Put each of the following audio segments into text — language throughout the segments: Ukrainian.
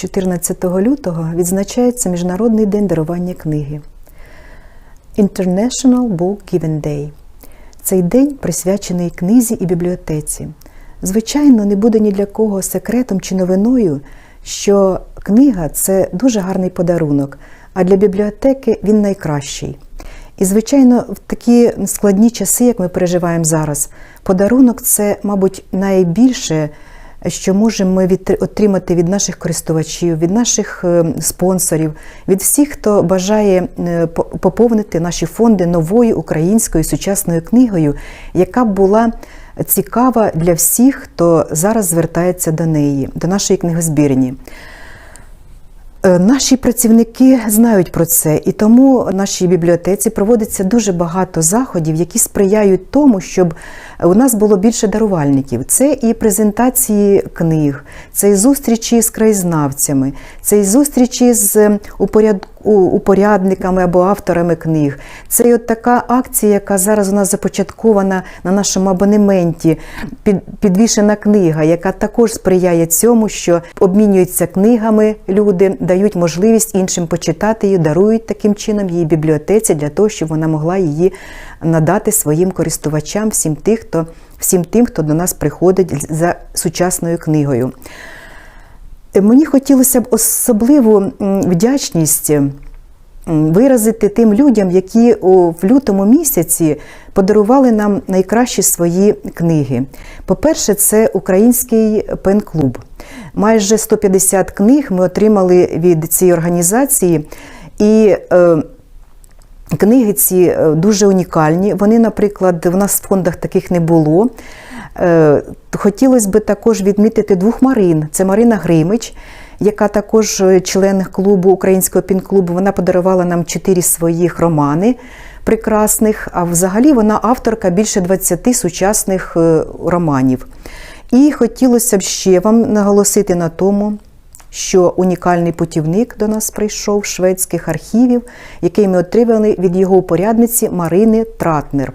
14 лютого відзначається Міжнародний день дарування книги International Book Given Day. Цей день присвячений книзі і бібліотеці. Звичайно, не буде ні для кого секретом чи новиною, що книга це дуже гарний подарунок, а для бібліотеки він найкращий. І, звичайно, в такі складні часи, як ми переживаємо зараз, подарунок це, мабуть, найбільше, що можемо ми отримати від наших користувачів, від наших е, спонсорів, від всіх, хто бажає е, поповнити наші фонди новою українською сучасною книгою, яка була цікава для всіх, хто зараз звертається до неї, до нашої книгозбірні. Е, Наші працівники знають про це, і тому в нашій бібліотеці проводиться дуже багато заходів, які сприяють тому, щоб у нас було більше дарувальників. Це і презентації книг, це і зустрічі з краєзнавцями, це і зустрічі з е, упоряд... у- упорядниками або авторами книг. Це от така акція, яка зараз у нас започаткована на нашому абонементі, під... підвішена книга, яка також сприяє цьому, що обмінюються книгами люди, дають можливість іншим почитати її, дарують таким чином її бібліотеці для того, щоб вона могла її надати своїм користувачам, всім тих, хто всім тим, хто до нас приходить за сучасною книгою. Е, Мені хотілося б особливу вдячність виразити тим людям, які в лютому місяці подарували нам найкращі свої книги. По-перше, це український пен-клуб. Майже 150 книг ми отримали від цієї організації. І е, Книги ці е, дуже унікальні. Вони, наприклад, в нас в фондах таких не було. Е, Хотілося б також відмітити двох Марин. Це Марина Гримич, яка також е, член клубу українського пін-клубу. Вона подарувала нам чотири своїх романи прекрасних. А взагалі вона авторка більше 20 сучасних е, романів. І хотілося б ще вам наголосити на тому, що унікальний путівник до нас прийшов шведських архівів, який ми отримали від його упорядниці Марини Тратнер.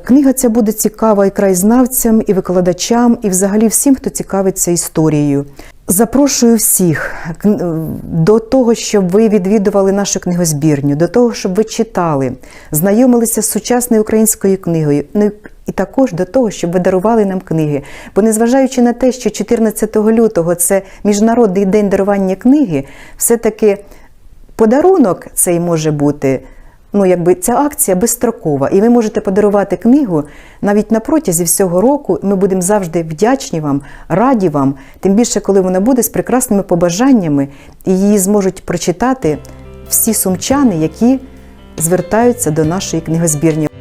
Книга ця буде цікава і краєзнавцям, і викладачам, і взагалі всім, хто цікавиться історією. Запрошую всіх до того, щоб ви відвідували нашу книгозбірню, до того, щоб ви читали, знайомилися з сучасною українською книгою. Ну, і також до того, щоб ви дарували нам книги. Бо незважаючи на те, що 14 лютого це Міжнародний день дарування книги, все-таки подарунок цей може бути. Ну, якби ця акція безстрокова, і ви можете подарувати книгу навіть на протязі всього року. Ми будемо завжди вдячні вам, раді вам, тим більше, коли вона буде з прекрасними побажаннями, і її зможуть прочитати всі сумчани, які звертаються до нашої книгозбірні.